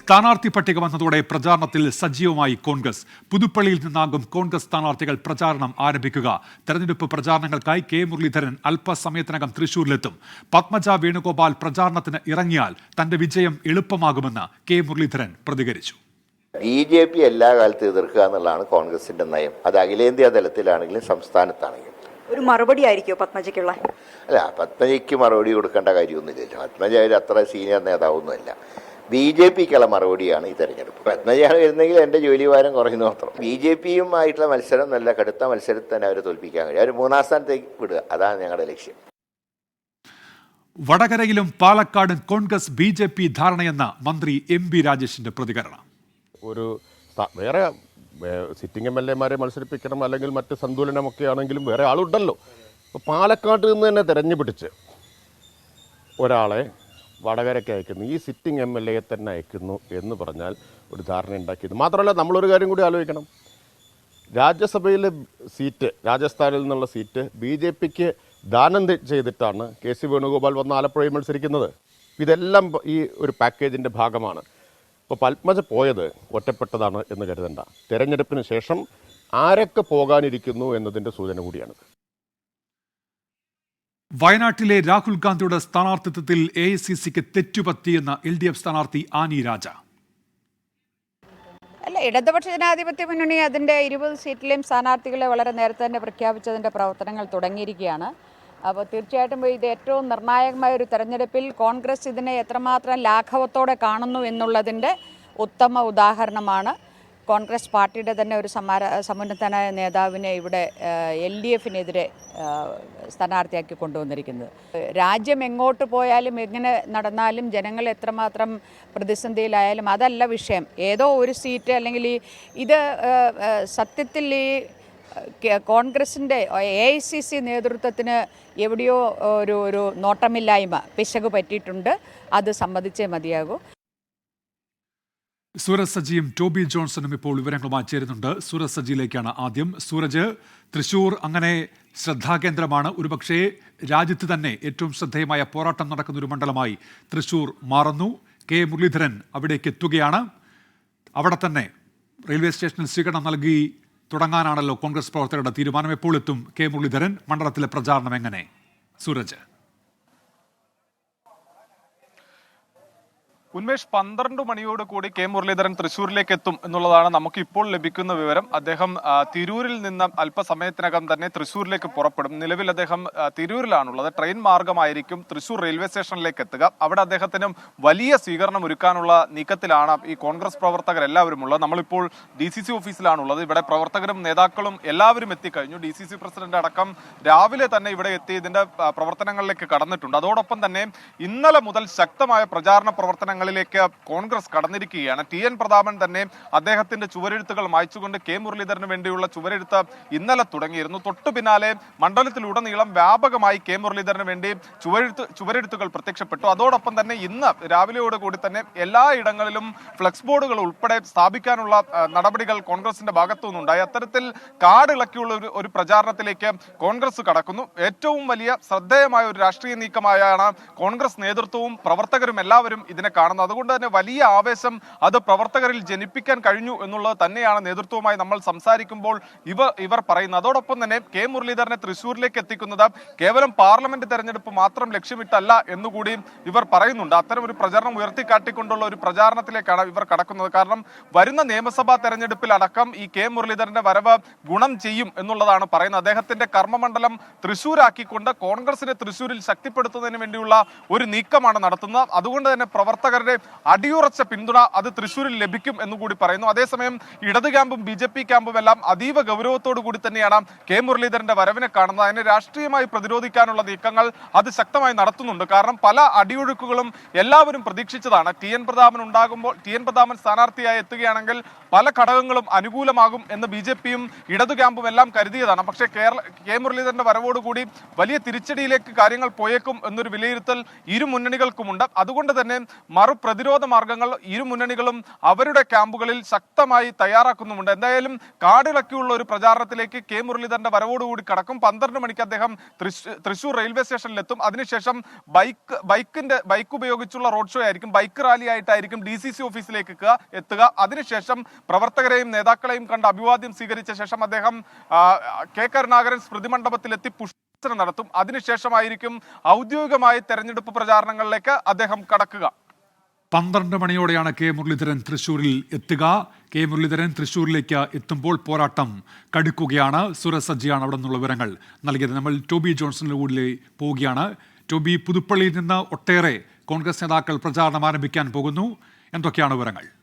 സ്ഥാനാർത്ഥി പട്ടിക വന്നതോടെ പ്രചാരണത്തിൽ സജീവമായി കോൺഗ്രസ്. പുതുപ്പള്ളിയിൽ നിന്നാകും കോൺഗ്രസ് സ്ഥാനാർത്ഥികൾ പ്രചാരണം ആരംഭിക്കുക. തെരഞ്ഞെടുപ്പ് പ്രചാരണങ്ങൾക്കായി കെ. മുരളീധരൻ അല്പസമയത്തിനകം തൃശൂരിലെത്തും. പത്മജ വേണുഗോപാൽ പ്രചാരണത്തിന് ഇറങ്ങിയാൽ തന്റെ വിജയം എളുപ്പമാകുമെന്ന് കെ. മുരളീധരൻ പ്രതികരിച്ചു. ബി ജെ പി എല്ലാ കാലത്തും എതിർക്കുക എന്നുള്ളതാണ് കോൺഗ്രസിന്റെ നയം. അത് അഖിലേന്ത്യാ തലത്തിലാണെങ്കിലും സംസ്ഥാനത്താണെങ്കിലും. ഒരു മറുപടി ആയിരിക്കുമോ പത്മജയ്ക്കുള്ള? അല്ല പത്മജയ്ക്ക് മറുപടി കൊടുക്കേണ്ട കാര്യമൊന്നുമില്ലല്ലോ. പത്മജ ഒരു അത്ര സീനിയർ നേതാവൊന്നുമല്ല. ബി ജെ പിക്കുള്ള മറുപടിയാണ് ഈ തെരഞ്ഞെടുപ്പ്. പത്മജയാണ് വരുന്നെങ്കിൽ എന്റെ ജോലിഭാരം കുറയുന്ന മാത്രം. ബി ജെ പിയുമായിട്ടുള്ള മത്സരം നല്ല കടുത്ത മത്സരത്തിൽ തന്നെ അവരെ തോൽപ്പിക്കാൻ കഴിയും. അവർ മൂന്നാം സ്ഥാനത്തേക്ക് വിടുക. അതാണ് ഞങ്ങളുടെ ലക്ഷ്യം. വടകരയിലും പാലക്കാടും കോൺഗ്രസ് ബി ജെ പി ധാരണയെന്ന മന്ത്രി എം ബി രാജേഷിന്റെ പ്രതികരണം. ഒരു വേറെ സിറ്റിംഗ് എം എൽ എമാരെ മത്സരിപ്പിക്കണം അല്ലെങ്കിൽ മറ്റ് സന്തുലനമൊക്കെ ആണെങ്കിലും വേറെ ആളുണ്ടല്ലോ. അപ്പോൾ പാലക്കാട്ട് നിന്ന് തന്നെ തെരഞ്ഞു പിടിച്ച് ഒരാളെ വടകരയ്ക്ക് അയക്കുന്നു. ഈ സിറ്റിംഗ് എം എൽ എയെ തന്നെ അയക്കുന്നു എന്ന് പറഞ്ഞാൽ ഒരു ധാരണ ഉണ്ടാക്കിയത്. മാത്രമല്ല നമ്മളൊരു കാര്യം കൂടി ആലോചിക്കണം. രാജ്യസഭയിലെ സീറ്റ് രാജസ്ഥാനിൽ നിന്നുള്ള സീറ്റ് ബി ജെ പിക്ക് ദാനം ചെയ്തിട്ടാണ് കെ സി വേണുഗോപാൽ വന്ന് ആലപ്പുഴയിൽ മത്സരിക്കുന്നത്. ഇതെല്ലാം ഈ ഒരു പാക്കേജിന്റെ ഭാഗമാണ്. ഇപ്പോൾ പത്മജ പോയത് ഒറ്റപ്പെട്ടതാണ് എന്ന് കരുതണ്ട. തെരഞ്ഞെടുപ്പിന് ശേഷം ആരൊക്കെ പോകാനിരിക്കുന്നു എന്നതിന്റെ സൂചന കൂടിയാണിത്. വയനാട്ടിലെ രാഹുൽ ഗാന്ധിയുടെ സ്ഥാനാർത്ഥിത്വത്തിൽ എ ഐ സി സിക്ക് തെറ്റുപറ്റിയെന്ന എൽ ഡി എഫ് സ്ഥാനാർത്ഥി ആനി രാജ. അല്ല ഇടതുപക്ഷ ജനാധിപത്യ മുന്നണി അതിന്റെ ഇരുപത് സീറ്റിലെയും സ്ഥാനാർത്ഥികളെ വളരെ നേരത്തെ തന്നെ പ്രഖ്യാപിച്ചതിന്റെ പ്രവർത്തനങ്ങൾ തുടങ്ങിയിരിക്കുകയാണ്. അപ്പോൾ തീർച്ചയായിട്ടും ഇത് ഏറ്റവും നിർണായകമായ ഒരു തെരഞ്ഞെടുപ്പിൽ കോൺഗ്രസ് ഇതിനെ എത്രമാത്രം ലാഘവത്തോടെ കാണുന്നു എന്നുള്ളതിന്റെ ഉത്തമ ഉദാഹരണമാണ്. കോൺഗ്രസ് പാർട്ടിയുടെ തന്നെ ഒരു സമാര സമുന്നതനായ നേതാവിനെ ഇവിടെ എൽ ഡി എഫിനെതിരെ സ്ഥാനാർത്ഥിയാക്കി കൊണ്ടുവന്നിരിക്കുന്നത്. രാജ്യം എങ്ങോട്ട് പോയാലും എങ്ങനെ നടന്നാലും ജനങ്ങൾ എത്രമാത്രം പ്രതിസന്ധിയിലായാലും അതല്ല വിഷയം. ഏതോ ഒരു സീറ്റ് അല്ലെങ്കിൽ ഈ ഇത് സത്യത്തിൽ ഈ കോൺഗ്രസിന്റെ എ ഐ സി സി നേതൃത്വത്തിന് എവിടെയോ ഒരു ഒരു നോട്ടമില്ലായ്മ പിശക് പറ്റിയിട്ടുണ്ട്. അത് സമ്മതിച്ചേ മതിയാകൂ. സൂരജ് സജിയും ടോബി ജോൺസണും ഇപ്പോൾ വിവരങ്ങളുമായി ചേരുന്നുണ്ട്. സൂരജ് സജിയിലേക്കാണ് ആദ്യം. സൂരജ് തൃശൂർ അങ്ങനെ ശ്രദ്ധാകേന്ദ്രമാണ്. ഒരുപക്ഷേ രാജ്യത്ത് തന്നെ ഏറ്റവും ശ്രദ്ധേയമായ പോരാട്ടം നടക്കുന്ന ഒരു മണ്ഡലമായി തൃശൂർ മാറുന്നു. കെ. മുരളീധരൻ അവിടേക്ക് എത്തുകയാണ്. അവിടെ തന്നെ റെയിൽവേ സ്റ്റേഷനിൽ സ്വീകരണം നൽകി തുടങ്ങാനാണല്ലോ കോൺഗ്രസ് പ്രവർത്തകരുടെ തീരുമാനം. എപ്പോൾ എത്തും കെ. മുരളീധരൻ? മണ്ഡലത്തിലെ പ്രചാരണം എങ്ങനെ? സൂരജ്. ഉന്മേഷ് പന്ത്രണ്ട് മണിയോട് കൂടി കെ മുരളീധരൻ തൃശൂരിലേക്ക് എത്തും എന്നുള്ളതാണ് നമുക്ക് ഇപ്പോൾ ലഭിക്കുന്ന വിവരം. അദ്ദേഹം തിരൂരിൽ നിന്ന് അല്പസമയത്തിനകം തന്നെ തൃശൂരിലേക്ക് പുറപ്പെടും. നിലവിൽ അദ്ദേഹം തിരൂരിലാണുള്ളത്. ട്രെയിൻ മാർഗമായിരിക്കും. തൃശൂർ റെയിൽവേ സ്റ്റേഷനിലേക്ക് എത്തുക. അവിടെ അദ്ദേഹത്തിനും വലിയ സ്വീകരണം ഒരുക്കാനുള്ള നീക്കത്തിലാണ് ഈ കോൺഗ്രസ് പ്രവർത്തകർ എല്ലാവരും ഉള്ളത്. നമ്മളിപ്പോൾ ഡി സി സി ഓഫീസിലാണുള്ളത്. ഇവിടെ പ്രവർത്തകരും നേതാക്കളും എല്ലാവരും എത്തിക്കഴിഞ്ഞു. ഡി സി സി പ്രസിഡന്റ് അടക്കം രാവിലെ തന്നെ ഇവിടെ എത്തി ഇതിന്റെ പ്രവർത്തനങ്ങളിലേക്ക് കടന്നിട്ടുണ്ട്. അതോടൊപ്പം തന്നെ ഇന്നലെ മുതൽ ശക്തമായ പ്രചാരണ പ്രവർത്തനങ്ങളിലേക്ക് കോൺഗ്രസ് കടന്നിരിക്കുകയാണ്. ടി. എൻ. പ്രതാപൻ തന്നെ അദ്ദേഹത്തിന്റെ ചുവരെഴുത്തുകൾ മായ്ച്ചുകൊണ്ട് കെ. മുരളീധരന് വേണ്ടിയുള്ള ചുവരെഴുത്ത് ഇന്നലെ തുടങ്ങിയിരുന്നു. തൊട്ടു പിന്നാലെ മണ്ഡലത്തിലുടനീളം വ്യാപകമായി കെ. മുരളീധരന് വേണ്ടി ചുവരെഴുത്ത് ചുവരെഴുത്തുകൾ പ്രത്യക്ഷപ്പെട്ടു. അതോടൊപ്പം തന്നെ ഇന്ന് രാവിലെയോടുകൂടി തന്നെ എല്ലാ ഇടങ്ങളിലും ഫ്ലെക്സ് ബോർഡുകൾ ഉൾപ്പെടെ സ്ഥാപിക്കാനുള്ള നടപടികൾ കോൺഗ്രസിന്റെ ഭാഗത്തു നിന്നുണ്ടായി. അത്തരത്തിൽ കാടിളക്കിയുള്ള ഒരു ഒരു പ്രചാരണത്തിലേക്ക് കോൺഗ്രസ് കടക്കുന്നു. ഏറ്റവും വലിയ ശ്രദ്ധേയമായ ഒരു രാഷ്ട്രീയ നീക്കമായാണ് കോൺഗ്രസ് നേതൃത്വവും പ്രവർത്തകരും എല്ലാവരും ഇതിനെ കാണുന്നത്. അതുകൊണ്ട് തന്നെ വലിയ ആവേശം അത് പ്രവർത്തകരിൽ ജനിപ്പിക്കാൻ കഴിഞ്ഞു എന്നുള്ളത് തന്നെയാണ് നേതൃത്വവുമായി നമ്മൾ സംസാരിക്കുമ്പോൾ ഇവ ഇവർ പറയുന്നത്. അതോടൊപ്പം തന്നെ കെ മുരളീധരനെ തൃശ്ശൂരിലേക്ക് എത്തിക്കുന്നത് കേവലം പാർലമെന്റ് തെരഞ്ഞെടുപ്പ് മാത്രം ലക്ഷ്യമിട്ടല്ല എന്നുകൂടി ഇവർ പറയുന്നുണ്ട്. അത്തരം ഒരു പ്രചരണം ഉയർത്തിക്കാട്ടിക്കൊണ്ടുള്ള ഒരു പ്രചാരണത്തിലേക്കാണ് ഇവർ കടക്കുന്നത്. കാരണം വരുന്ന നിയമസഭാ തെരഞ്ഞെടുപ്പിൽ അടക്കം ഈ കെ മുരളീധരന്റെ വരവ് ഗുണം ചെയ്യും എന്നുള്ളതാണ് പറയുന്നത്. അദ്ദേഹത്തിന്റെ കർമ്മമണ്ഡലം തൃശ്ശൂരാക്കിക്കൊണ്ട് കോൺഗ്രസിനെ തൃശ്ശൂരിൽ ശക്തിപ്പെടുത്തുന്നതിന് വേണ്ടിയുള്ള ഒരു നീക്കമാണ് നടത്തുന്നത്. അതുകൊണ്ട് തന്നെ പ്രവർത്തകരുടെ അടിയുറച്ച പിന്തുണ അത് തൃശ്ശൂരിൽ ലഭിക്കും എന്നുകൂടി പറയുന്നു. അതേസമയം ഇടത് ക്യാമ്പും ബി ജെ പി ക്യാമ്പും എല്ലാം അതീവ ഗൗരവത്തോടു കൂടി തന്നെയാണ് കെ മുരളീധരന്റെ വരവിനെ കാണുന്നത്. അതിനെ രാഷ്ട്രീയമായി പ്രതിരോധിക്കാനുള്ള നീക്കങ്ങൾ അത് ശക്തമായി നടത്തുന്നുണ്ട്. കാരണം പല അടിയൊഴുക്കുകളും എല്ലാവരും പ്രതീക്ഷിച്ചതാണ്. ടി എൻ പ്രതാപൻ ഉണ്ടാകുമ്പോൾ ടി എൻ പ്രതാപൻ സ്ഥാനാർത്ഥിയായി എത്തുകയാണെങ്കിൽ പല ഘടകങ്ങളും അനുകൂലമാകും എന്ന് ബി ജെ പിയും ഇടതു ക്യാമ്പും എല്ലാം കരുതിയതാണ്. പക്ഷേ കേരള കെ മുരളീധരന്റെ വരവോടുകൂടി വലിയ തിരിച്ചടിയിലേക്ക് കാര്യങ്ങൾ പോയേക്കും എന്നൊരു വിലയിരുത്തൽ ഇരു മുന്നണികൾക്കുമുണ്ട്. അതുകൊണ്ട് തന്നെ മറു മറുപ്രതിരോധ മാർഗങ്ങൾ ഇരു മുന്നണികളും അവരുടെ ക്യാമ്പുകളിൽ ശക്തമായി തയ്യാറാക്കുന്നുമുണ്ട്. എന്തായാലും കാടിളക്കിയുള്ള ഒരു പ്രചാരണത്തിലേക്ക് കെ മുരളീധരന്റെ വരവോടുകൂടി കടക്കും. പന്ത്രണ്ട് മണിക്ക് അദ്ദേഹം തൃശ്- തൃശൂർ റെയിൽവേ സ്റ്റേഷനിലെത്തും. അതിനുശേഷം ബൈക്ക് ബൈക്കിന്റെ ബൈക്ക് ഉപയോഗിച്ചുള്ള റോഡ് ഷോ ആയിരിക്കും. ബൈക്ക് റാലി ആയിട്ടായിരിക്കും ഡി സി സി ഓഫീസിലേക്ക് എത്തുക- അതിനുശേഷം പ്രവർത്തകരെയും നേതാക്കളെയും കണ്ട് അഭിവാദ്യം സ്വീകരിച്ച ശേഷം അദ്ദേഹം കെ കരുണാകരൻ സ്മൃതി മണ്ഡപത്തിലെത്തി പുഷ്പർച്ചന നടത്തും. അതിനുശേഷമായിരിക്കും ഔദ്യോഗികമായ തെരഞ്ഞെടുപ്പ് പ്രചാരണങ്ങളിലേക്ക് അദ്ദേഹം കടക്കുക. പന്ത്രണ്ട് മണിയോടെയാണ് കെ മുരളീധരൻ തൃശൂരിൽ എത്തുക. കെ മുരളീധരൻ തൃശൂരിലേക്ക് എത്തുമ്പോൾ പോരാട്ടം കടുക്കുകയാണ്. സുരസജ്ജിയാണ് അവിടെ നിന്നുള്ള വിവരങ്ങൾ. നൽകിയത് നമ്മൾ ടോബി ജോൺസണിലൂടെ പോവുകയാണ്. ടോബി പുതുപ്പള്ളിയിൽ നിന്ന് ഒട്ടേറെ കോൺഗ്രസ് നേതാക്കൾ പ്രചാരണം ആരംഭിക്കാൻ പോകുന്നു. എന്തൊക്കെയാണ് വിവരങ്ങൾ?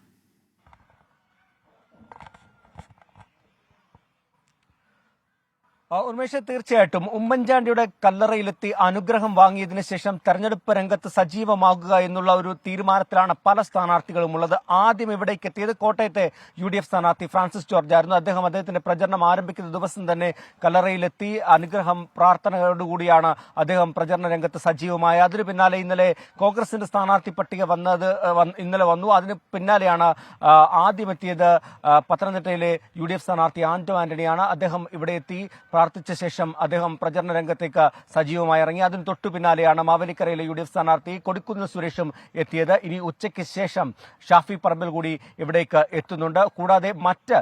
ഉന്മേഷ് തീർച്ചയായിട്ടും ഉമ്മൻചാണ്ടിയുടെ കല്ലറയിലെത്തി അനുഗ്രഹം വാങ്ങിയതിനു ശേഷം തെരഞ്ഞെടുപ്പ് രംഗത്ത് സജീവമാകുക എന്നുള്ള ഒരു തീരുമാനത്തിലാണ് പല സ്ഥാനാർത്ഥികളും ഉള്ളത്. ആദ്യം ഇവിടേക്ക് എത്തിയത് കോട്ടയത്തെ യു ഡി എഫ് സ്ഥാനാർത്ഥി ഫ്രാൻസിസ് ജോർജ് ആയിരുന്നു. അദ്ദേഹം അദ്ദേഹത്തിന്റെ പ്രചരണം ആരംഭിക്കുന്ന ദിവസം തന്നെ കല്ലറയിലെത്തി അനുഗ്രഹം പ്രാർത്ഥനകളോടുകൂടിയാണ് അദ്ദേഹം പ്രചരണ രംഗത്ത് സജീവമായ. അതിനു പിന്നാലെ ഇന്നലെ കോൺഗ്രസിന്റെ സ്ഥാനാർത്ഥി പട്ടിക വന്നത് ഇന്നലെ വന്നു. അതിന് പിന്നാലെയാണ് ആദ്യമെത്തിയത് പത്തനംതിട്ടയിലെ യു ഡി എഫ് സ്ഥാനാർത്ഥി ആന്റോ ആന്റണിയാണ്. അദ്ദേഹം ഇവിടെ എത്തി പ്രാർത്ഥിച്ച ശേഷം അദ്ദേഹം പ്രചരണ രംഗത്തേക്ക് സജീവമായി ഇറങ്ങി. അതിന് തൊട്ടു പിന്നാലെയാണ് മാവേലിക്കരയിലെ യു ഡി എഫ് സ്ഥാനാർത്ഥി കൊടിക്കുന്ന് സുരേഷും എത്തിയത്. ഇനി ഉച്ചയ്ക്ക് ശേഷം ഷാഫി പറമ്പിൽ കൂടി ഇവിടേക്ക് എത്തുന്നുണ്ട്. കൂടാതെ മറ്റ്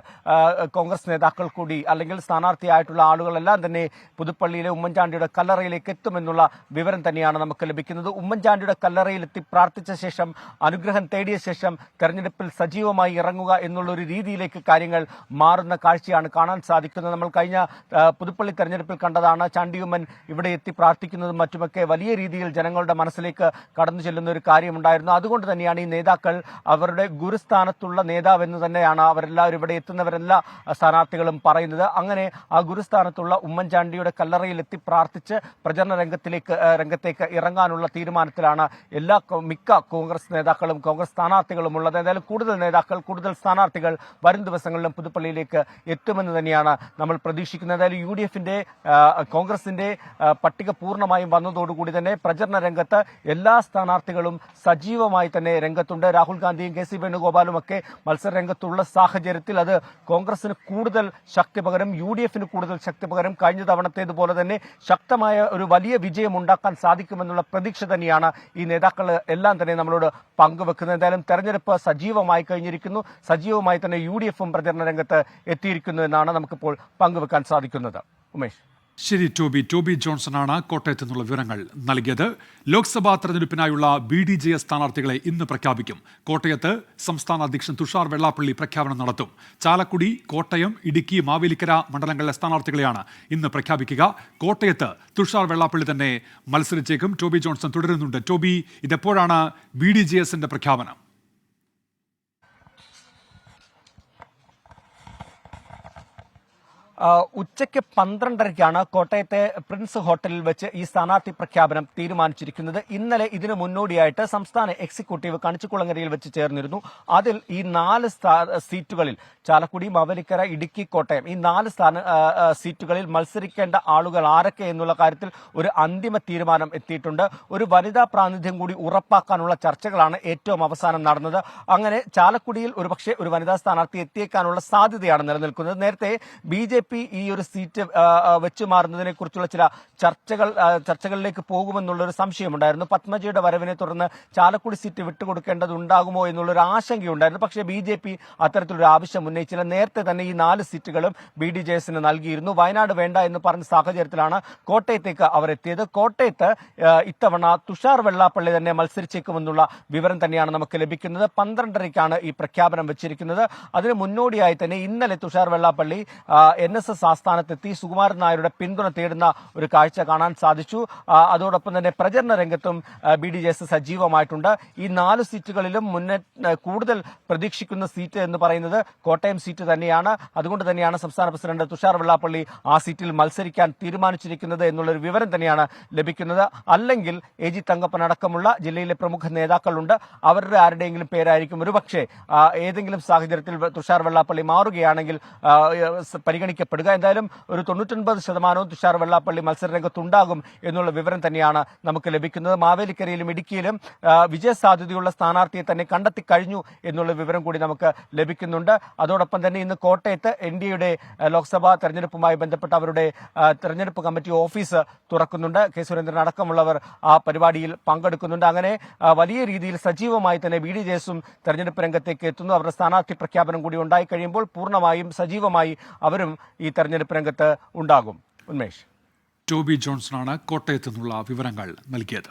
കോൺഗ്രസ് നേതാക്കൾ കൂടി അല്ലെങ്കിൽ സ്ഥാനാർത്ഥിയായിട്ടുള്ള ആളുകളെല്ലാം തന്നെ പുതുപ്പള്ളിയിലെ ഉമ്മൻചാണ്ടിയുടെ കല്ലറയിലേക്ക് എത്തുമെന്നുള്ള വിവരം തന്നെയാണ് നമുക്ക് ലഭിക്കുന്നത്. ഉമ്മൻചാണ്ടിയുടെ കല്ലറയിലെത്തി പ്രാർത്ഥിച്ച ശേഷം അനുഗ്രഹം തേടിയ ശേഷം തെരഞ്ഞെടുപ്പിൽ സജീവമായി ഇറങ്ങുക എന്നുള്ള ഒരു രീതിയിലേക്ക് കാര്യങ്ങൾ മാറുന്ന കാഴ്ചയാണ് കാണാൻ സാധിക്കുന്നത്. നമ്മൾ കഴിഞ്ഞ ആ, പുതുപ്പള്ളി തെരഞ്ഞെടുപ്പിൽ കണ്ടതാണ്. ചാണ്ടിയുമ്മൻ ഇവിടെ എത്തി പ്രാർത്ഥിക്കുന്നതും മറ്റുമൊക്കെ വലിയ രീതിയിൽ ജനങ്ങളുടെ മനസ്സിലേക്ക് കടന്നു ചെല്ലുന്ന ഒരു കാര്യമുണ്ടായിരുന്നു. അതുകൊണ്ട് തന്നെയാണ് ഈ നേതാക്കൾ അവരുടെ ഗുരുസ്ഥാനത്തുള്ള നേതാവെന്ന് തന്നെയാണ് അവരെല്ലാവരും ഇവിടെ എത്തുന്നവരെല്ലാ സ്ഥാനാർത്ഥികളും പറയുന്നത്. അങ്ങനെ ആ ഗുരുസ്ഥാനത്തുള്ള ഉമ്മൻചാണ്ടിയുടെ കല്ലറയിൽ എത്തി പ്രാർത്ഥിച്ച് പ്രചരണ രംഗത്തിലേക്ക് രംഗത്തേക്ക് ഇറങ്ങാനുള്ള തീരുമാനത്തിലാണ് എല്ലാ മിക്ക കോൺഗ്രസ് നേതാക്കളും കോൺഗ്രസ് സ്ഥാനാർത്ഥികളും ഉള്ളത്. ഏതായാലും കൂടുതൽ നേതാക്കൾ കൂടുതൽ സ്ഥാനാർത്ഥികൾ വരും ദിവസങ്ങളിലും പുതുപ്പള്ളിയിലേക്ക് എത്തുമെന്ന് തന്നെയാണ് നമ്മൾ പ്രതീക്ഷിക്കുന്നത്. ഏതായാലും യു ഡി എഫിന്റെ കോൺഗ്രസിന്റെ പട്ടിക പൂർണമായും വന്നതോടുകൂടി തന്നെ പ്രചരണ രംഗത്ത് എല്ലാ സ്ഥാനാർത്ഥികളും സജീവമായി തന്നെ രംഗത്തുണ്ട്. രാഹുൽ ഗാന്ധിയും കെ സി വേണുഗോപാലും ഒക്കെ മത്സര രംഗത്തുള്ള സാഹചര്യത്തിൽ അത് കോൺഗ്രസിന് കൂടുതൽ ശക്തി പകരം യു ഡി എഫിന് കൂടുതൽ ശക്തി പകരം കഴിഞ്ഞ തവണത്തേതുപോലെ തന്നെ ശക്തമായ ഒരു വലിയ വിജയം ഉണ്ടാക്കാൻ സാധിക്കുമെന്നുള്ള പ്രതീക്ഷ തന്നെയാണ് ഈ നേതാക്കൾ എല്ലാം തന്നെ നമ്മളോട് പങ്കുവെക്കുന്നത്. എന്തായാലും തെരഞ്ഞെടുപ്പ് സജീവമായി കഴിഞ്ഞിരിക്കുന്നു. സജീവമായി തന്നെ യു ഡി എഫും പ്രചരണ രംഗത്ത് എത്തിയിരിക്കുന്നു എന്നാണ് നമുക്കിപ്പോൾ പങ്കുവെക്കാൻ സാധിക്കുന്നത്. ഉമേഷ്. ശരി ടോബി. ടോബി ജോൺസൺ ആണ് കോട്ടയത്ത് നിന്നുള്ള വിവരങ്ങൾ നൽകിയത്. ലോക്സഭാ തെരഞ്ഞെടുപ്പിനായുള്ള ബി ഡി ജെ സ്ഥാനാർത്ഥികളെ ഇന്ന് പ്രഖ്യാപിക്കും. കോട്ടയത്ത് സംസ്ഥാന അധ്യക്ഷൻ തുഷാർ വെള്ളാപ്പള്ളി പ്രഖ്യാപനം നടത്തും. ചാലക്കുടി കോട്ടയം ഇടുക്കി മാവേലിക്കര മണ്ഡലങ്ങളിലെ സ്ഥാനാർത്ഥികളെയാണ് ഇന്ന് പ്രഖ്യാപിക്കുക. കോട്ടയത്ത് തുഷാർ വെള്ളാപ്പള്ളി തന്നെ മത്സരിച്ചേക്കും. ടോബി ജോൺസൺ തുടരുന്നുണ്ട്. ടോബി ഇതെപ്പോഴാണ് ബി ഡി ജെ എസിന്റെ പ്രഖ്യാപനം? ഉച്ചയ്ക്ക് പന്ത്രണ്ടരയ്ക്കാണ് കോട്ടയത്തെ പ്രിൻസ് ഹോട്ടലിൽ വെച്ച് ഈ സ്ഥാനാർത്ഥി പ്രഖ്യാപനം തീരുമാനിച്ചിരിക്കുന്നത്. ഇന്നലെ ഇതിനു മുന്നോടിയായിട്ട് സംസ്ഥാന എക്സിക്യൂട്ടീവ് കണിച്ചുകുളങ്ങരയിൽ വെച്ച് ചേർന്നിരുന്നു. അതിൽ ഈ നാല് സീറ്റുകളിൽ ചാലക്കുടി മവലിക്കര ഇടുക്കി കോട്ടയം ഈ നാല് സ്ഥാന സീറ്റുകളിൽ മത്സരിക്കേണ്ട ആളുകൾ ആരൊക്കെ എന്നുള്ള കാര്യത്തിൽ ഒരു അന്തിമ തീരുമാനം എത്തിയിട്ടുണ്ട്. ഒരു വനിതാ പ്രാതിനിധ്യം കൂടി ഉറപ്പാക്കാനുള്ള ചർച്ചകളാണ് ഏറ്റവും അവസാനം നടന്നത്. അങ്ങനെ ചാലക്കുടിയിൽ ഒരുപക്ഷെ ഒരു വനിതാ സ്ഥാനാർത്ഥി എത്തിയേക്കാനുള്ള സാധ്യതയാണ് നിലനിൽക്കുന്നത്. നേരത്തെ ബി പി ഈ ഒരു സീറ്റ് വെച്ചു മാറുന്നതിനെ കുറിച്ചുള്ള ചില ചർച്ചകൾ ചർച്ചകളിലേക്ക് പോകുമെന്നുള്ള ഒരു സംശയമുണ്ടായിരുന്നു. പത്മജിയുടെ വരവിനെ തുടർന്ന് ചാലക്കുടി സീറ്റ് വിട്ടുകൊടുക്കേണ്ടതുണ്ടാകുമോ എന്നുള്ളൊരു ആശങ്കയുണ്ടായിരുന്നു. പക്ഷേ ബി ജെ പി അത്തരത്തിലൊരു ആവശ്യം ഉന്നയിച്ചില്ല. നേരത്തെ തന്നെ ഈ നാല് സീറ്റുകളും ബി ഡി ജെ എസിന് നൽകിയിരുന്നു. വയനാട് വേണ്ട എന്ന് പറഞ്ഞ സാഹചര്യത്തിലാണ് കോട്ടയത്തേക്ക് അവർ എത്തിയത് കോട്ടയത്ത് ഇത്തവണ തുഷാർ വെള്ളാപ്പള്ളി തന്നെ മത്സരിച്ചേക്കുമെന്നുള്ള വിവരം തന്നെയാണ് നമുക്ക് ലഭിക്കുന്നത്. പന്ത്രണ്ടരയ്ക്കാണ് ഈ പ്രഖ്യാപനം വെച്ചിരിക്കുന്നത്. അതിന് മുന്നോടിയായി തന്നെ ഇന്നലെ Thushar Vellappally N. S S ആസ്ഥാനത്തെത്തി Sukumaran നായരുടെ പിന്തുണ തേടുന്ന ഒരു കാഴ്ച കാണാൻ സാധിച്ചു. അതോടൊപ്പം തന്നെ പ്രചരണ രംഗത്തും ബി ഡി ജെ എസ് സജീവമായിട്ടുണ്ട്. ഈ നാല് സീറ്റുകളിലും മുന്നേ കൂടുതൽ പ്രതീക്ഷിക്കുന്ന സീറ്റ് എന്ന് പറയുന്നത് കോട്ടയം സീറ്റ് തന്നെയാണ്. അതുകൊണ്ട് തന്നെയാണ് സംസ്ഥാന പ്രസിഡന്റ് തുഷാർ വെള്ളാപ്പള്ളി ആ സീറ്റിൽ മത്സരിക്കാൻ തീരുമാനിച്ചിരിക്കുന്നത് എന്നുള്ളൊരു വിവരം തന്നെയാണ് ലഭിക്കുന്നത്. അല്ലെങ്കിൽ എ ജി തങ്കപ്പൻ അടക്കമുള്ള ജില്ലയിലെ പ്രമുഖ നേതാക്കളുണ്ട്. അവരുടെ ആരുടെയെങ്കിലും പേരായിരിക്കും ഒരുപക്ഷെ ഏതെങ്കിലും സാഹചര്യത്തിൽ തുഷാർ വെള്ളാപ്പള്ളി മാറുകയാണെങ്കിൽ പരിഗണിക്ക അറിയപ്പെടുക എന്തായാലും ഒരു തൊണ്ണൂറ്റൊൻപത് ശതമാനവും തുഷാർ വെള്ളാപ്പള്ളി മത്സരരംഗത്തുണ്ടാകും എന്നുള്ള വിവരം തന്നെയാണ് നമുക്ക് ലഭിക്കുന്നത്. മാവേലിക്കരയിലും ഇടുക്കിയിലും വിജയസാധ്യതയുള്ള സ്ഥാനാർത്ഥിയെ തന്നെ കണ്ടെത്തി കഴിഞ്ഞു എന്നുള്ള വിവരം കൂടി നമുക്ക് ലഭിക്കുന്നുണ്ട്. അതോടൊപ്പം തന്നെ ഇന്ന് കോട്ടയത്ത് എൻ ഡി എയുടെ ലോക്സഭാ തെരഞ്ഞെടുപ്പുമായി ബന്ധപ്പെട്ട അവരുടെ തെരഞ്ഞെടുപ്പ് കമ്മിറ്റി ഓഫീസ് തുറക്കുന്നുണ്ട്. കെ സുരേന്ദ്രൻ അടക്കമുള്ളവർ ആ പരിപാടിയിൽ പങ്കെടുക്കുന്നുണ്ട്. അങ്ങനെ വലിയ രീതിയിൽ സജീവമായി തന്നെ ബി ഡി ജേസും തെരഞ്ഞെടുപ്പ് രംഗത്തേക്ക് എത്തുന്നു. അവരുടെ സ്ഥാനാർത്ഥി പ്രഖ്യാപനം കൂടി ഉണ്ടായി കഴിയുമ്പോൾ പൂർണമായും സജീവമായി അവരും ഈ തെരഞ്ഞെടുപ്പ് രംഗത്ത് ഉണ്ടാകും. ഉന്മേഷ്. ടോബി ആണ് കോട്ടയത്തു നിന്നുള്ള വിവരങ്ങൾ നൽകിയത്.